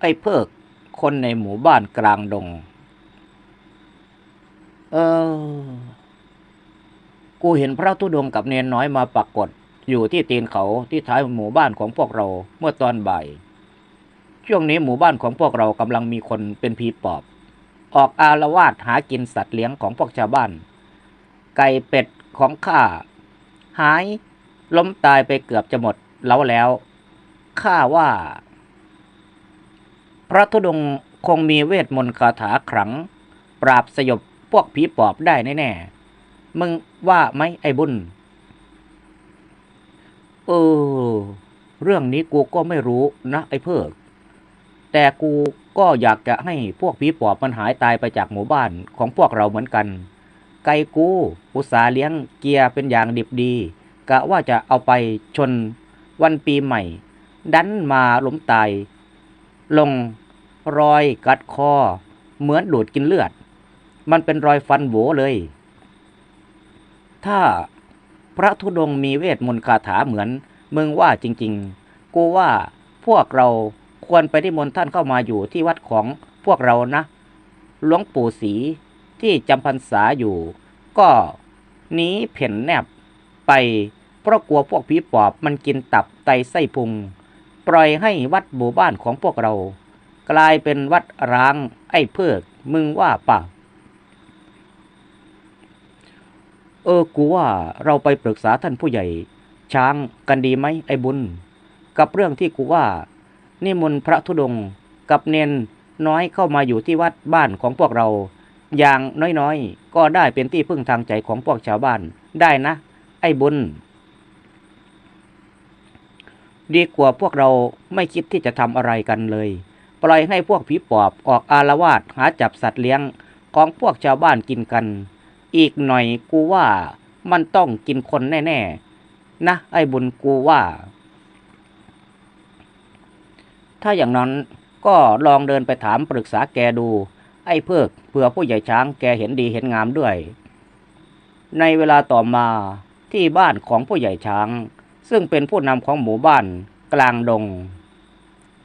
ไอ้เพิกคนในหมู่บ้านกลางดง เออ กูเห็นพระธุดงกับเนนน้อยมาปรากฏ อยู่ที่ตีนเขาที่ท้ายหมู่บ้านของพวกเราเมื่อตอนบ่าย ช่วงนี้หมู่บ้านของพวกเรากำลังมีคนเป็นผีปอบ ออกอารวาสหากินสัตว์เลี้ยงของพวกชาวบ้าน ไก่เป็ดของข้าหายล้มตายไปเกือบจะหมดแล้วแล้วข้าว่า พระธุดงค์คงมีเวทมนต์คาถาขลัง ปราบสยบพวกผีปอบได้แน่ๆ มึงว่าไหมไอ้บุญ เออ เรื่องนี้กูก็ไม่รู้นะไอ้เพิก แต่กูก็อยากจะให้พวกผีปอบมันหายตายไปจากหมู่บ้านของพวกเราเหมือนกัน ไก่กูอุตสาเลี้ยงเกียร์เป็นอย่างดิบดีกะว่าจะเอาไปชนวันปีใหม่ ดันมาล้มตาย ลงรอยกัดคอ เหมือนดูดกินเลือด มันเป็นรอยฟันโหวเลย ถ้าพระธุดงค์มีเวทมนต์คาถาเหมือนมึงว่าจริง ๆ กูว่าพวกเราควรไปที่มนต์ท่านเข้ามาอยู่ที่วัดของพวกเรานะ หลวงปู่ศรีที่จำพรรษาอยู่ ก็หนีเพ่นแนบไปเพราะกลัวพวกผีปอบมันกินตับไตไส้พุง ปล่อยให้วัดหมู่บ้านของพวกเรา กลายเป็นวัดร้างไอ้เพิกมึงว่าเปล่าเออกูว่าเราไปปรึกษาท่านผู้ใหญ่ ช้างกันดีไหมไอ้บุญ กับเรื่องที่กูว่านิมนต์พระธุดงกับเนนน้อยเข้ามาอยู่ที่วัดบ้านของพวกเรา อย่างน้อยๆ ก็ได้เป็นที่พึ่งทางใจของพวกชาวบ้านได้นะ ไอ้บุญ ดีกว่าพวกเราไม่คิดที่จะทำอะไรกันเลย ปล่อยให้พวกผีปอบออกอารวาสหาจับสัตว์เลี้ยงของพวกชาวบ้านกินกัน อีกหน่อยกูว่ามันต้องกินคนแน่ๆ นะ ไอ้บุญกูว่า ถ้าอย่างนั้นก็ลองเดินไปถามปรึกษาแกดู ไอ้เพิกเผื่อผู้ใหญ่ช้างแกเห็นดีเห็นงามด้วย ในเวลาต่อมาที่บ้านของผู้ใหญ่ช้าง ซึ่งเป็นผู้นำของหมู่บ้านกลางดง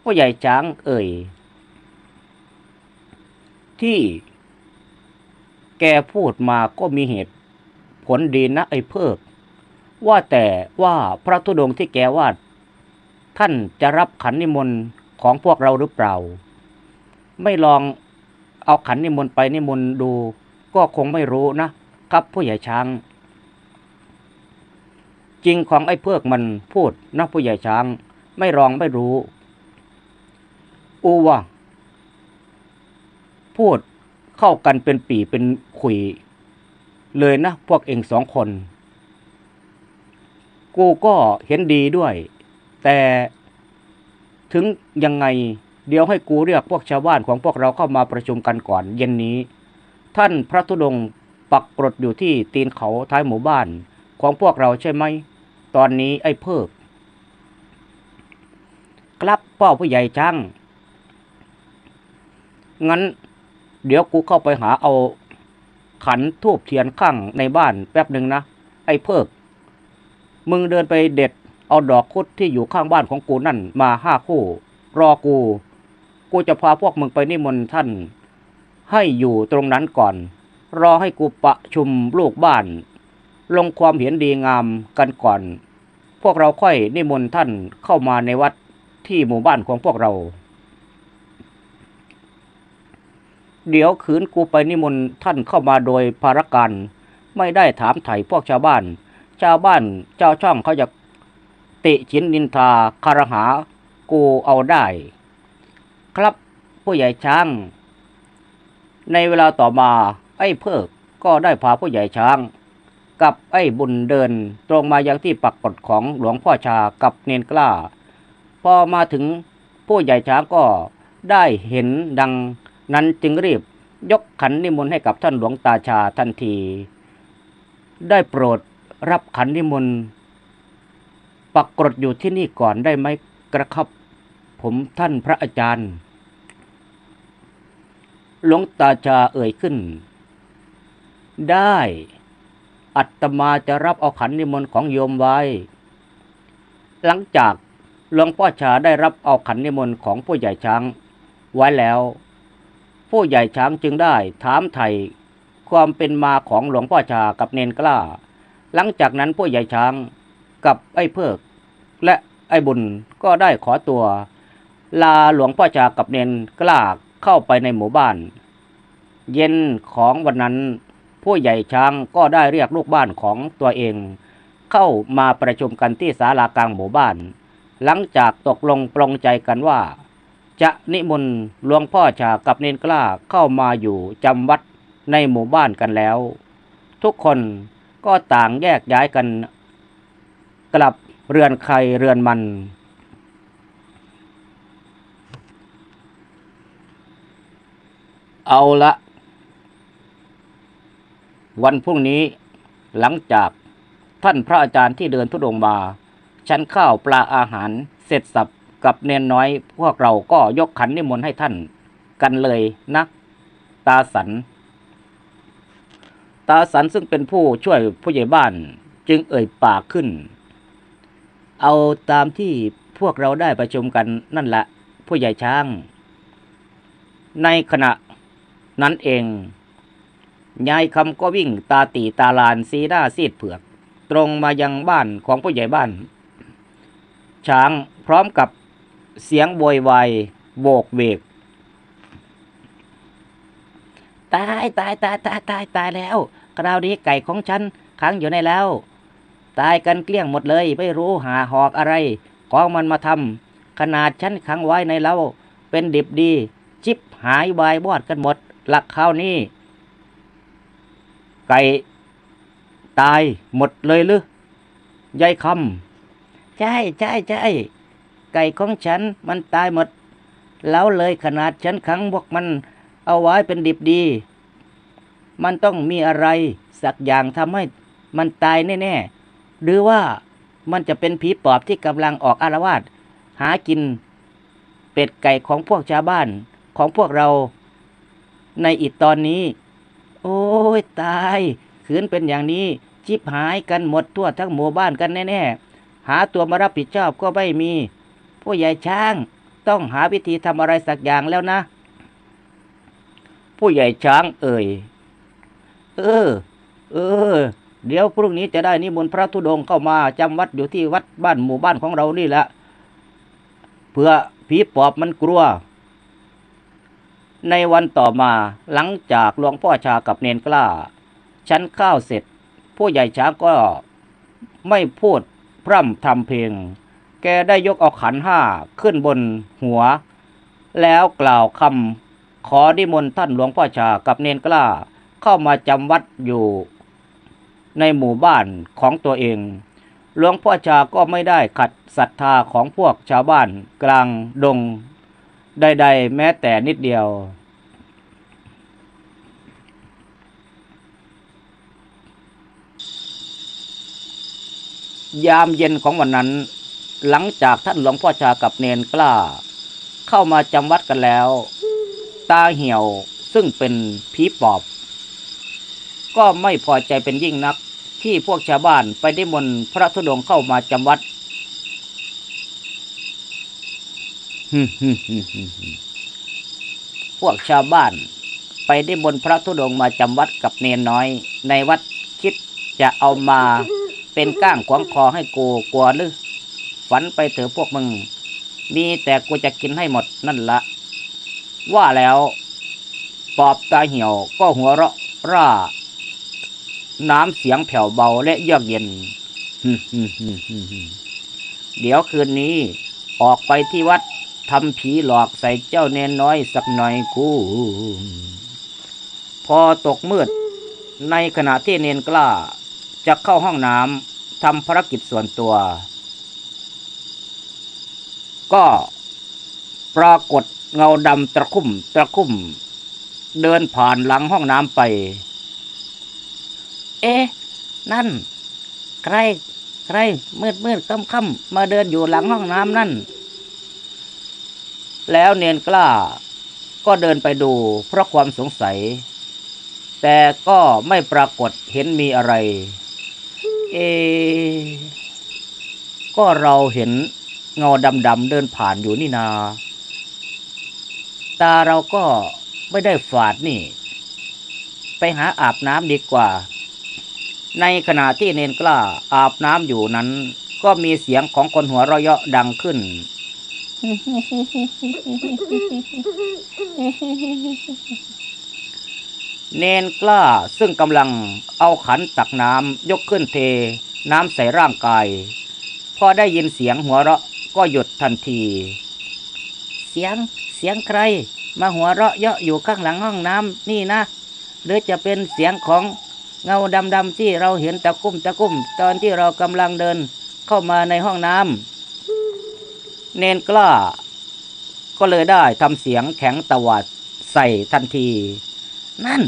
ผู้ใหญ่ช้างเอ่ย ที่แกพูดมาก็มีเหตุผลดีนะไอ้เพิก ว่าแต่ว่าพระธุดงค์ที่แกว่าท่านจะรับขันนิมนต์ของพวกเราหรือเปล่า ไม่ลองเอาขันนิมนต์ไปนิมนต์ดู ก็คงไม่รู้นะครับผู้ใหญ่ช้าง จริงของไอ้เพิกมันพูดนะผู้ใหญ่ช้าง ไม่ลองไม่รู้ อูว่าพูดเข้ากันเป็นปีเป็นขุย เลยนะพวกเองสองคน กูก็เห็นดีด้วย แต่ถึงยังไง เดี๋ยวให้กูเรียกพวกชาวบ้านของพวกเราเข้ามาประชุมกันก่อนเย็นนี้ ท่านพระธุดงค์ปักกรดอยู่ที่ตีนเขาท้ายหมู่บ้านของพวกเราใช่ไหม ตอนนี้ไอ้เพิกครับพ่อผู้ใหญ่ช่างงั้น เดี๋ยวกูเข้าไปหาเอาขันทูบเทียนข้างในบ้านแป๊บหนึ่งนะ ไอ้เพิก มึงเดินไปเด็ด เอาดอกคุดที่อยู่ข้างบ้านของกูนั่นมาห้าคู่ รอกู กูจะพาพวกมึงไปนิมนต์ท่าน ให้อยู่ตรงนั้นก่อน รอให้กูประชุมลูกบ้าน ลงความเห็นดีงามกันก่อน พวกเราค่อยนิมนต์ท่านเข้ามาในวัดที่หมู่บ้านของพวกเรา เดี๋ยวขืนกูไปนิมนต์ท่านเข้ามาโดยภารการไม่ได้ถามไถ่พวกชาวบ้าน ชาวบ้านเจ้าช่องเขาจะติชินนินทาคารหากูเอาได้ ครับผู้ใหญ่ช้าง ในเวลาต่อมาไอ้เพิกก็ได้พาผู้ใหญ่ช้าง กับไอ้บุญเดินตรงมายังที่ปักกฎของหลวงพ่อชากับเนนกล้า พอมาถึงผู้ใหญ่ช้างก็ได้เห็นดังนั้นจึงรีบยกขันนิมนต์ให้กับท่านหลวงตาชาทันที ได้โปรดรับขันนิมนต์ปักกรดอยู่ที่นี่ก่อนได้ไหมกระครับ ผมท่านพระอาจารย์ หลวงตาชาเอ่ยขึ้น ได้ อัตมาจะรับเอาขันนิมนต์ของโยมไว้ หลังจากหลวงพ่อชาได้รับเอาขันนิมนต์ของผู้ใหญ่ช้าง ไว้แล้ว ผู้ใหญ่ช้างจึงได้ถามไถ่ความเป็นมาของหลวงพ่อชากับเนนกล้า หลังจากนั้นผู้ใหญ่ช้างกับไอ้เพิก และไอ้บุญก็ได้ขอตัว ลาหลวงพ่อชากับเนนกล้าเข้าไปในหมู่บ้าน เย็นของวันนั้น ผู้ใหญ่ช้างก็ได้เรียกลูกบ้านของตัวเอง เข้ามาประชุมกันที่ศาลากลางหมู่บ้าน หลังจากตกลงปลงใจกันว่า จะนิมนต์หลวงพ่อชากับเนนกล้าเข้ามาอยู่จำวัดในหมู่บ้านกันแล้ว ทุกคนก็ต่างแยกย้ายกัน กลับเรือนใครเรือนมันเอาละ วันพรุ่งนี้หลังจากท่านพระอาจารย์ที่เดินทุดงมาฉันข้าวปลาอาหารเสร็จสับกับเนนน้อย พวกเราก็ยกขันนิมนต์ให้ท่านกันเลยนะตาสัน ตาสันซึ่งเป็นผู้ช่วยผู้ใหญ่บ้านจึงเอ่ยปากขึ้น เอาตามที่พวกเราได้ประชุมกันนั่นแหละผู้ใหญ่ช้าง ในขณะนั้นเอง ยายคำก็วิ่งตาตีตาลานสีหน้าซีดเผือก ตรงมายังบ้านของผู้ใหญ่บ้าน ช้างพร้อมกับเสียงโวยวายโบกเวก ตายตายตายตายตายตายแล้ว คราวนี้ไก่ของฉันขังอยู่ในแล้ว ตายกันเกลี้ยงหมดเลย ไม่รู้หาหอกอะไร ของมันมาทำขนาดฉันขังไว้ในเล้าเป็นดิบดีจิบหายวายบอดกันหมด หลักข้าวนี้ ไก่ตายหมดเลยหรือยายคำใช่ใช่ใช่ไก่ของฉันมันตายหมด แล้วเลยขนาดฉันขังพวกมันเอาไว้เป็นดิบดี มันต้องมีอะไร สักอย่างทำให้มันตายแน่ๆ หรือว่ามันจะเป็นผีปอบที่กำลังออกอารวาสหากินเป็ดไก่ของพวกชาวบ้านของพวกเราในอีกตอนนี้ โอ้ยตายขืนเป็นอย่างนี้จิบหายกันหมดทั่วทั้งหมู่บ้านกันแน่ๆ หาตัวมารับผิดชอบก็ไม่มี ผู้ใหญ่ช้างต้องหาวิธีทำอะไรสักอย่างแล้วนะ ผู้ใหญ่ช้างเอ่ย เออ เออ เดี๋ยวพรุ่งนี้จะได้นิมนต์พระธุดงค์เข้ามาจำวัดอยู่ที่วัดบ้านหมู่บ้านของเรานี่แหละเพื่อผีปอบมันกลัว ในวันต่อมาหลังจากหลวงพ่อชากับเนนกล้าฉันข้าวเสร็จ ผู้ใหญ่ช้างก็ไม่พูดพร่ำทำเพลง แกได้ยกเอาขันห้าขึ้นบนหัว แล้วกล่าวคำขอดิมนต์ท่านหลวงพ่อชากับเนนกล้า เข้ามาจำวัดอยู่ในหมู่บ้านของตัวเอง หลวงพ่อชาก็ไม่ได้ขัดศรัทธาของพวกชาวบ้านกลางดง ใดๆ แม้แต่นิดเดียว ยามเย็นของวันนั้น หลังจากท่านหลวงพ่อชากับเนนกล้า เข้ามาจำวัดกันแล้ว ตาเหี่ยวซึ่งเป็นผีปอบ ก็ไม่พอใจเป็นยิ่งนักที่พวกชาวบ้านไปได้มนพระธุดงค์เข้ามาจำวัด พวกชาวบ้าน ไปได้บนต์พระธุดงค์มาจำวัดกับเนนน้อย ในวัดคิดจะเอามาเป็นก้างขวางคอให้กูกลัวหรือฝันไปเถอะพวกมึง มีแต่กูจะกินให้หมดนั่นละ ว่าแล้วปอบตาเหี่ยวก็หัวเราะร่า น้ำเสียงแผ่วเบาและเยือกเย็น เดี๋ยวคืนนี้ออกไปที่วัด ทำผีหลอกใส่เจ้าเนนน้อยสักหน่อยกูพอตกมืด ในขณะที่เนนกล้า จะเข้าห้องน้ำทำภารกิจส่วนตัว ก็ปรากฏเงาดำตะคุ่มตะคุ่ม เดินผ่านหลังห้องน้ำไป เอ๊ะ นั่น ใคร ใครมืดมืดค่ำค่ำมาเดินอยู่หลังห้องน้ำนั่น แล้วเนียนกล้าก็เดินไปดูเพราะความสงสัย แต่ก็ไม่ปรากฏเห็นมีอะไร เอ ก็เราเห็นเงาดำๆเดินผ่านอยู่นี่นา ตาเราก็ไม่ได้ฝาดนี่ ไปหาอาบน้ำดีกว่า ในขณะที่เนนกล้าอาบน้ำอยู่นั้น ก็มีเสียงของคนหัวเราะเยาะดังขึ้น เนนกล้าซึ่งกำลังเอาขันตักน้ำยกขึ้นเท น้ำใส่ร่างกาย พอได้ยินเสียงหัวเราะก็หยุดทันที เสียงเสียงใคร มาหัวเราะเยาะอยู่ข้างหลังห้องน้ำนี่นะ หรือจะเป็นเสียงของเงาดำๆที่เราเห็นตะคุ่มตะคุ่มตอนที่เรากำลังเดินเข้ามาในห้องน้ำ เนนกล้า ก็เลยได้ทำเสียงแข็งตวัดใส่ทันที นั่น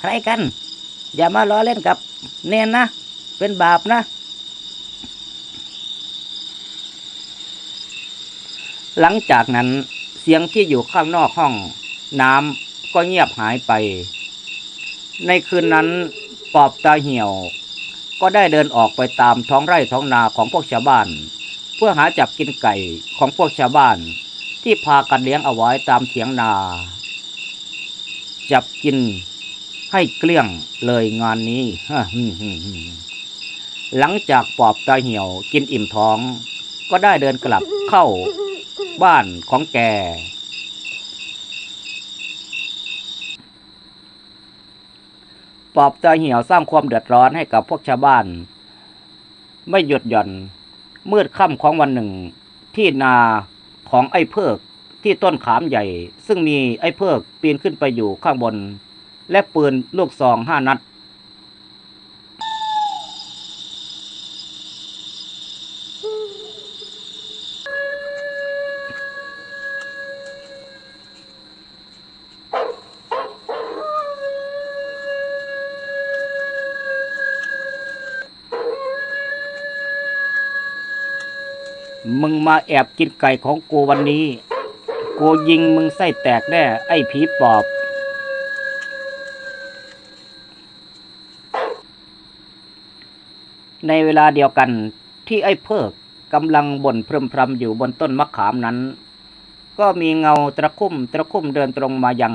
ใครกัน อย่ามาล้อเล่นกับ เนนนะ เป็นบาปนะ หลังจากนั้นเสียงที่อยู่ข้างนอกห้องน้ำก็เงียบหายไป ในคืนนั้นปอบตาเหี่ยว ก็ได้เดินออกไปตามท้องไร่ท้องนาของพวกชาวบ้าน เพื่อหาจับกินไก่ของพวกชาวบ้าน ที่พากันเลี้ยงเอาไว้ตามเถียงนา จับกินให้เกลี้ยงเลยงานนี้ หลังจากปอบตาเหี่ยวกินอิ่มท้อง ก็ได้เดินกลับเข้าบ้านของแก ปอบตาเหี่ยวสร้างความเดือดร้อนให้กับพวกชาวบ้าน ไม่หยุดหย่อน มืดค่ำของวันหนึ่ง ที่นาของไอ้เพิกที่ต้นขามใหญ่ ซึ่งมีไอ้เพิกปีนขึ้นไปอยู่ข้างบน และปืนลูกซองห้านัด มึงมาแอบกินไก่ของกูวันนี้ กูยิงมึงไส้แตกแน่ไอ้ผีปอบ ในเวลาเดียวกันที่ไอ้เพิกกำลังบ่นพรำพรำอยู่บนต้นมะขามนั้น ก็มีเงาตะคุ่มตะคุ่มเดินตรงมายัง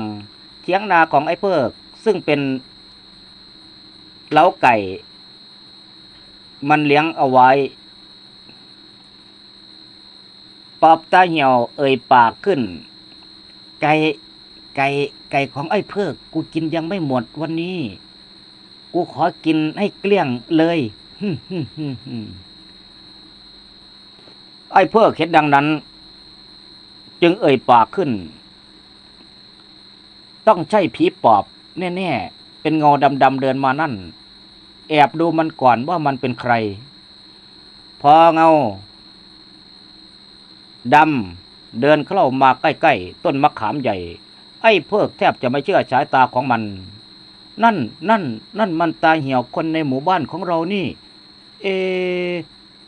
เทียงนาของไอ้เพิก ซึ่งเป็นเล้าไก่ มันเลี้ยงเอาไว้ ปอบตาเหี่ยวเอ่ยปากขึ้น ไก่ไก่ไก่ของไอ้เพิก กูกินยังไม่หมดวันนี้ กูขอกินให้เกลี้ยงเลยไอ้เพิกเห็นดังนั้น จึงเอ่ยปากขึ้น ต้องใช่ผีปอบ แน่ๆ เป็นเงาดำๆเดินมานั่น แอบดูมันก่อนว่ามันเป็นใคร พอเงา ดำเดินเข้ามาใกล้ๆ ต้นมะขามใหญ่ ไอ้เพิกแทบจะไม่เชื่อสายตาของมัน นั่นนั่น นั่นมันตาเหี่ยวคนในหมู่บ้านของเรานี่ เอ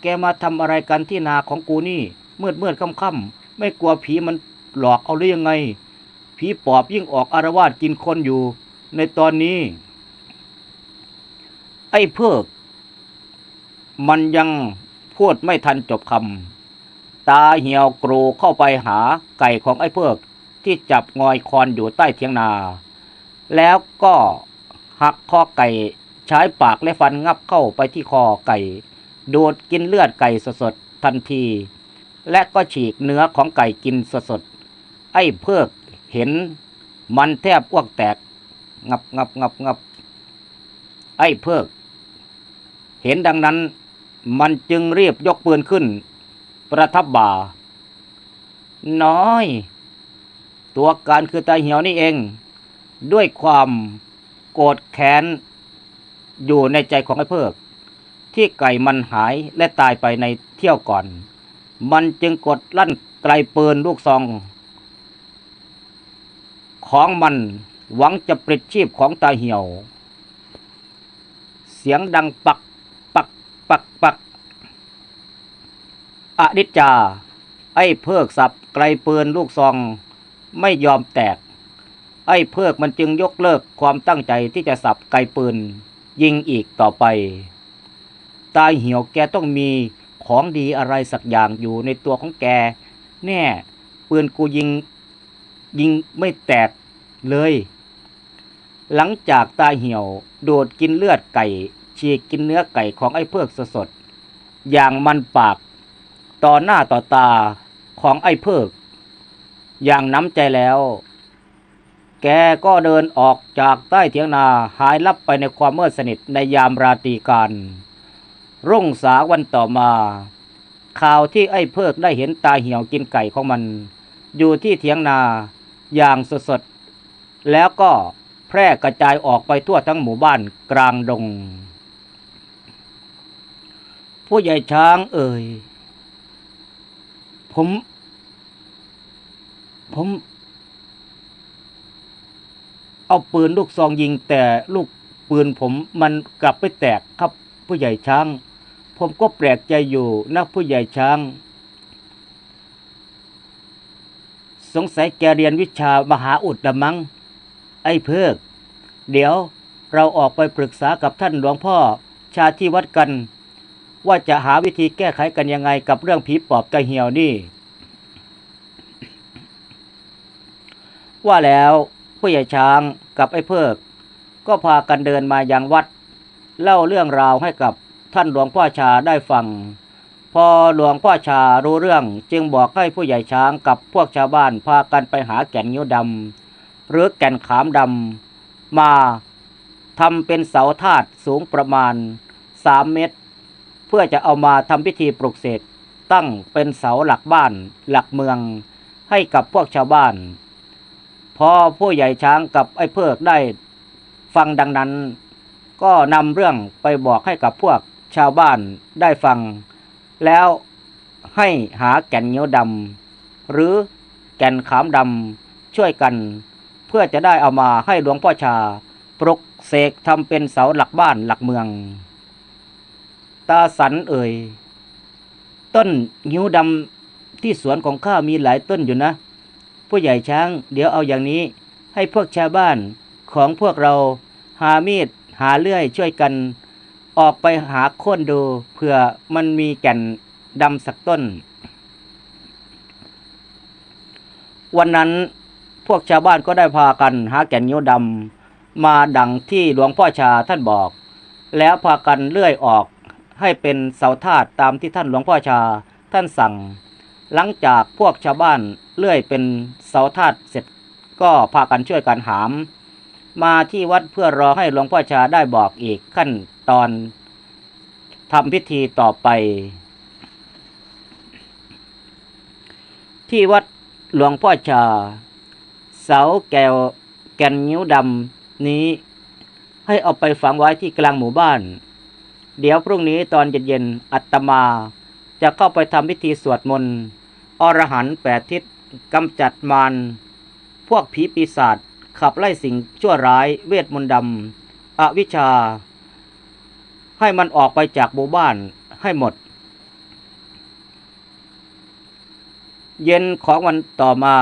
แกมาทำอะไรกันที่นาของกูนี่ มืดมืดค่ำค่ำๆไม่กลัวผีมันหลอกเอาหรือยังไง ผีปอบยิ่งออกอารวาสกินคนอยู่ ในตอนนี้ ไอ้เพิก มันยังพูดไม่ทันจบคำ ตาเหี่ยวกรูเข้าไปหาไก่ของไอ้เพิกที่จับงอยคอนอยู่ใต้เทียงนา แล้วก็หักคอไก่ใช้ปากและฟันงับเข้าไปที่คอไก่ ดูดกินเลือดไก่สดๆทันที และก็ฉีกเนื้อของไก่กินสดๆไอ้เพิกเห็นมันแทบอ้วกแตก งับงับงับงับไอ้เพิก เห็นดังนั้น มันจึงรีบยกปืนขึ้น ประทับบ่า น้อย ตัวการคือตาเหี่ยวนี่เอง ด้วยความโกรธแค้น อยู่ในใจของไอ้เพิก ที่ไก่มันหายและตายไปในเที่ยวก่อน มันจึงกดลั่นไกลปืนลูกซอง ของมันหวังจะปลิดชีพของตาเหี่ยว เสียงดังปักปักปักปัก อนิจจา ไอ้เพิกสับไกลปืนลูกซองไม่ยอมแตก ไอ้เพิกมันจึงยกเลิกความตั้งใจที่จะสับไกลปืน ยิงอีกต่อไป ตาเหี่ยวแกต้องมีของดีอะไรสักอย่างอยู่ในตัวของแก แน่ปืนกูยิงยิงไม่แตกเลย หลังจากตาเหี่ยวโดดกินเลือดไก่ฉีกกินเนื้อไก่ของไอ้เพิกสดๆอย่างมันปาก ต่อหน้าต่อตาของไอ้เพิก อย่างน้ำใจแล้ว แกก็เดินออกจากใต้เถียงนาหายลับไปในความมืดสนิทในยามราตรีการรุ่งสางวันต่อมา ข่าวที่ไอ้เพิกได้เห็นตาเหี่ยวกินไก่ของมัน อยู่ที่เถียงนาอย่างสดๆแล้วก็แพร่กระจายออกไปทั่วทั้งหมู่บ้านกลางดง ผู้ใหญ่ช้างเอ่ย ผม ผม เอาปืนลูกซองยิง แต่ลูกปืนผมมันกลับไปแตกครับผู้ใหญ่ช้าง ผมก็แปลกใจอยู่นะผู้ใหญ่ช้าง สงสัยแกเรียนวิชามหาอุดละมัง้งไอ้เพิก เดี๋ยวเราออกไปปรึกษากับท่านหลวงพ่อชาที่วัดกัน ว่าจะหาวิธีแก้ไขกันยังไงกับเรื่องผีปอบกระเหี่ยวนี่ ว่าแล้วผู้ใหญ่ช้างกับไอ้เพิก ก็พากันเดินมายังวัด เล่าเรื่องราวให้กับท่านหลวงพ่อชาได้ฟัง พอหลวงพ่อชารู้เรื่องจึงบอกให้ผู้ใหญ่ช้างกับพวกชาวบ้านพากันไปหาแก่นงิ้วดำหรือแก่นขามดำมาทำเป็นเสาธาตุสูงประมาณสามเมตร พื่อจะเอามาทำพิธีปลุกเสกตั้งเป็นเสาหลักบ้าน หลักเมือง ให้กับพวกชาวบ้าน พอผู้ใหญ่ช้างกับไอ้เพิกได้ฟังดังนั้น ก็นำเรื่องไปบอกให้กับพวกชาวบ้านได้ฟัง แล้วให้หาแก่นเงี้ยวดำหรือแก่นขามดำช่วยกัน เพื่อจะได้เอามาให้หลวงพ่อชาปลุกเสกทำเป็นเสาหลักบ้านหลักเมือง ตาสันเอ่ย ต้นงิ้วดำที่สวนของข้ามีหลายต้นอยู่นะ ผู้ใหญ่ช้างเดี๋ยวเอาอย่างนี้ ให้พวกชาวบ้านของพวกเราหามีดหาเลื่อยช่วยกัน ออกไปหาค่นดูเผื่อมันมีแก่นดำสักต้น วันนั้นพวกชาวบ้านก็ได้พากันหาแก่นงิ้วดำมาดังที่หลวงพ่อชาท่านบอก แล้วพากันเลื่อยออก ให้เป็นเสาธาตุตามที่ท่านหลวงพ่อชาท่านสั่ง หลังจากพวกชาวบ้านเลื่อยเป็นเสาธาตุเสร็จก็พากันช่วยกันหาม มาที่วัดเพื่อรอให้หลวงพ่อชาได้บอกอีกขั้นตอนทำพิธีต่อไป ที่วัดหลวงพ่อชา เสาแก้วแก่นนิ้วดำนี้ ให้เอาไปฝังไว้ที่กลางหมู่บ้าน เดี๋ยวพรุ่งนี้ตอนเย็นๆอัตมา จะเข้าไปทำพิธีสวดมนต์อรหันต์แปดทิศกำจัดมารพวกผีปีศาจขับไล่สิ่งชั่วร้ายเวทมนต์ดำอวิชชา ให้มันออกไปจากหมู่บ้านให้หมด เย็นของวันต่อมา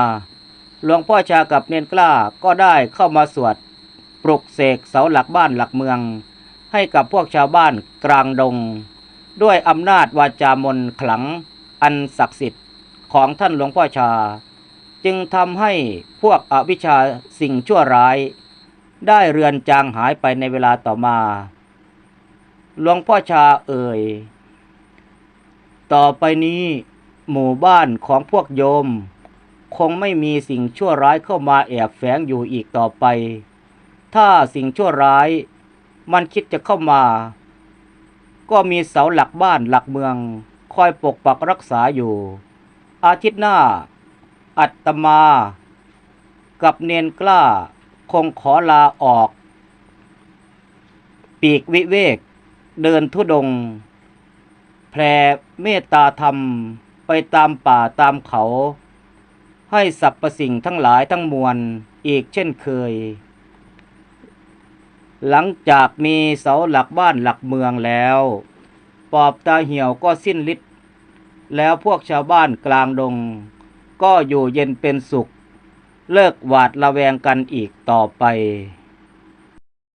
หลวงพ่อชากับเนนกล้าก็ได้เข้ามาสวด ปลุกเสกเสาหลักบ้านหลักเมือง ให้กับพวกชาวบ้านกลางดง ด้วยอำนาจวาจามนขลังอันศักดิ์สิทธิ์ของท่านหลวงพ่อชา จึงทำให้พวกอวิชชาสิ่งชั่วร้าย ได้เรือนจางหายไปในเวลาต่อมา หลวงพ่อชาเอ่ย ต่อไปนี้หมู่บ้านของพวกโยม คงไม่มีสิ่งชั่วร้ายเข้ามาแอบแฝงอยู่อีกต่อไป ถ้าสิ่งชั่วร้าย มันคิดจะเข้ามา ก็มีเสาหลักบ้านหลักเมือง คอยปกปักรักษาอยู่ อาทิตย์หน้า อัตมา กับเนนกล้า คงขอลาออก ปีกวิเวก เดินทุดง แผ่เมตตาธรรมไปตามป่าตามเขา ให้สรรพสิ่งทั้งหลายทั้งมวลอีกเช่นเคย หลังจากมีเสาหลักบ้านหลักเมืองแล้ว ปอบตาเหี่ยวก็สิ้นฤทธิ์แล้วพวกชาวบ้านกลางดง ก็อยู่เย็นเป็นสุข เลิกหวาดระแวงกันอีกต่อไป